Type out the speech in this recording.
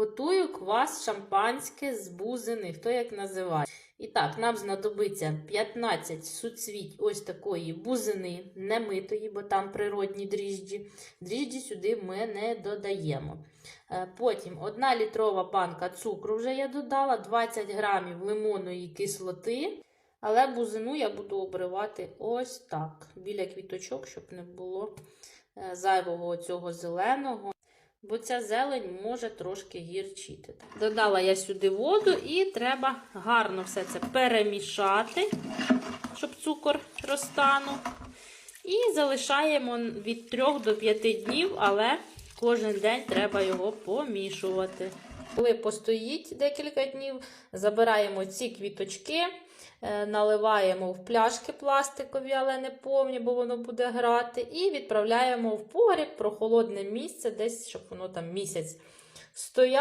Готую квас шампанське з бузини, хто як називає. І так, нам знадобиться 15 суцвіть ось такої бузини, немитої, бо там природні дріжджі. Дріжджі сюди ми не додаємо. Е, Потім 1 літрова банка цукру вже я додала, 20 грамів лимонної кислоти. Але бузину я буду обривати ось так, біля квіточок, щоб не було е, зайвого цього зеленого. Бо ця зелень може трошки гірчити. Додала я сюди воду і треба гарно все це перемішати, щоб цукор розтанув. І залишаємо від 3 до 5 днів, але кожен день треба його помішувати. Коли постоїть декілька днів, забираємо ці квіточки, е, наливаємо в пляшки пластикові, але не повні, бо воно буде грати, і відправляємо в погріб прохолодне місце, десь щоб воно там місяць стояло.